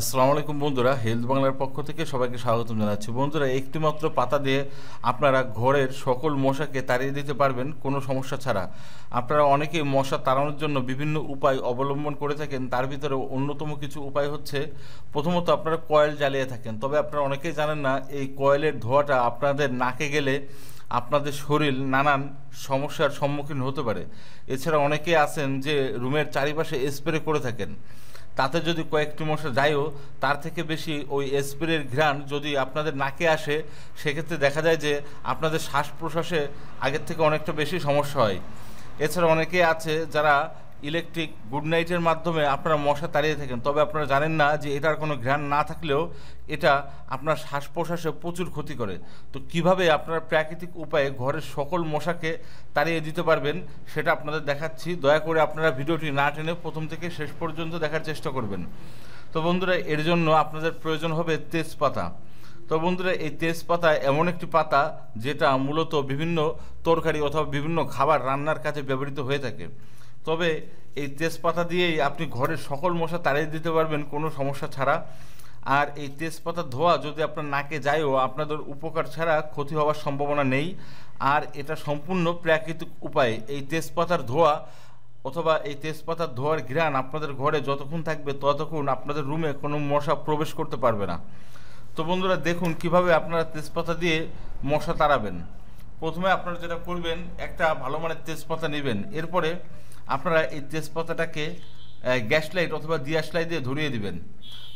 আসসালামু আলাইকুম বন্ধুরা হেলথ বাংলার পক্ষ থেকে সবাইকে স্বাগতম জানাচ্ছি। বন্ধুরা, একটিমাত্র পাতা দিয়ে আপনারা ঘরের সকল মশাকে তাড়িয়ে দিতে পারবেন, কোনো সমস্যা ছাড়া। আপনারা অনেকেই মশা তাড়ানোর জন্য বিভিন্ন উপায় অবলম্বন করে থাকেন, তার ভিতরে অন্যতম কিছু উপায় হচ্ছে, প্রথমত আপনারা কয়েল জ্বালিয়ে থাকেন। তবে আপনারা অনেকেই জানেন না, এই কয়েলের ধোঁয়াটা আপনাদের নাকে গেলে আপনাদের শরীর নানান সমস্যার সম্মুখীন হতে পারে। এছাড়া অনেকেই আছেন যে রুমের চারিপাশে স্প্রে করে থাকেন। তাতে যদি কয়েকটি মশা যায়ও তার থেকে বেশি ওই স্প্রের ঘ্রাণ যদি আপনাদের নাকে আসে, সেক্ষেত্রে দেখা যায় যে আপনাদের শ্বাস প্রশ্বাসে আগের থেকে অনেকটা বেশি সমস্যা হয়। এছাড়া অনেকে আছে যারা ইলেকট্রিক গুড নাইটের মাধ্যমে আপনারা মশা তাড়িয়ে থাকেন। তবে আপনারা জানেন না যে এটার কোনো ঘ্রাণ না থাকলেও এটা আপনার শ্বাস প্রশ্বাসে প্রচুর ক্ষতি করে। তো কীভাবে আপনারা প্রাকৃতিক উপায়ে ঘরের সকল মশাকে তাড়িয়ে দিতে পারবেন, সেটা আপনাদের দেখাচ্ছি। দয়া করে আপনারা ভিডিওটি না টেনে প্রথম থেকে শেষ পর্যন্ত দেখার চেষ্টা করবেন। তো বন্ধুরা, এর জন্য আপনাদের প্রয়োজন হবে তেজপাতা। তো বন্ধুরা, এই তেজপাতা এমন একটি পাতা যেটা মূলত বিভিন্ন তরকারি অথবা বিভিন্ন খাবার রান্নার কাজে ব্যবহৃত হয়ে থাকে। তবে এই তেজপাতা দিয়েই আপনি ঘরের সকল মশা তাড়িয়ে দিতে পারবেন, কোনো সমস্যা ছাড়া। আর এই তেজপাতার ধোয়া যদি আপনার নাকে যায়ও, আপনাদের উপকার ছাড়া ক্ষতি হওয়ার সম্ভাবনা নেই। আর এটা সম্পূর্ণ প্রাকৃতিক উপায়ে। এই তেজপাতার ধোয়া অথবা এই তেজপাতার ধোয়ার ঘ্রাণ আপনাদের ঘরে যতক্ষণ থাকবে, ততক্ষণ আপনাদের রুমে কোনো মশা প্রবেশ করতে পারবে না। তো বন্ধুরা, দেখুন কীভাবে আপনারা তেজপাতা দিয়ে মশা তাড়াবেন। প্রথমে আপনারা যেটা করবেন, একটা ভালো মানের তেজপাতা নেবেন। এরপরে আপনারা এই তেজপাতাটাকে গ্যাস লাইট অথবা দিয়াস লাইট দিয়ে ধরিয়ে দিবেন।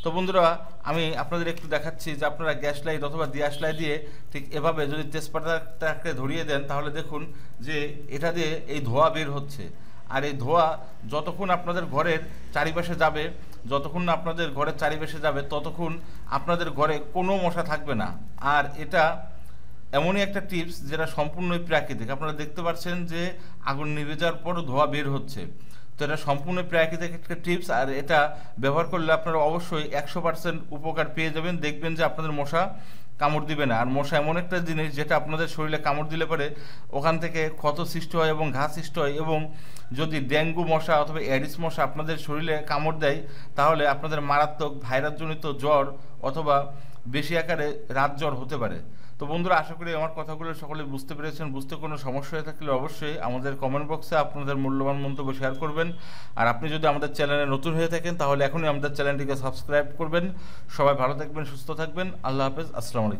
তো বন্ধুরা, আমি আপনাদের একটু দেখাচ্ছি যে আপনারা গ্যাস লাইট অথবা দিয়াস লাইট দিয়ে ঠিক এভাবে যদি তেজপাতাটাকে ধরিয়ে দেন, তাহলে দেখুন যে এটা দিয়ে এই ধোয়া বের হচ্ছে। আর এই ধোয়া যতক্ষণ আপনাদের ঘরের চারিপাশে যাবে, যতক্ষণ আপনাদের ঘরের চারিপাশে যাবে, ততক্ষণ আপনাদের ঘরে কোনো মশা থাকবে না। আর এটা এমনই একটা টিপস যেটা সম্পূর্ণই প্রাকৃতিক। আপনারা দেখতে পাচ্ছেন যে আগুন নিভে যাওয়ার পরও ধোয়া বের হচ্ছে। তো এটা সম্পূর্ণ প্রাকৃতিক একটা টিপস আর এটা ব্যবহার করলে আপনারা অবশ্যই একশো পার্সেন্ট উপকার পেয়ে যাবেন। দেখবেন যে আপনাদের মশা কামড় দিবে না। আর মশা এমন একটা জিনিস যেটা আপনাদের শরীরে কামড় দিলে পরে ওখান থেকে ক্ষত সৃষ্টি হয় এবং ঘা সৃষ্টি হয় এবং যদি ডেঙ্গু মশা অথবা অ্যাডিস মশা আপনাদের শরীরে কামড় দেয়, তাহলে আপনাদের মারাত্মক ভাইরাসজনিত জ্বর অথবা বেশি আকারে রাত জ্বর হতে পারে। তো বন্ধুরা, আশা করি আমার কথাগুলো সকলে বুঝতে পেরেছেন। বুঝতে কোনো সমস্যা হয়ে থাকলে অবশ্যই আমাদের কমেন্ট বক্সে আপনাদের মূল্যবান মন্তব্য শেয়ার করবেন। আর আপনি যদি আমাদের চ্যানেলে নতুন হয়ে থাকেন, তাহলে এখনই আমাদের চ্যানেলটিকে সাবস্ক্রাইব করবেন। সবাই ভালো থাকবেন, সুস্থ থাকবেন। আল্লাহ হাফেজ, আসসালামু আলাইকুম।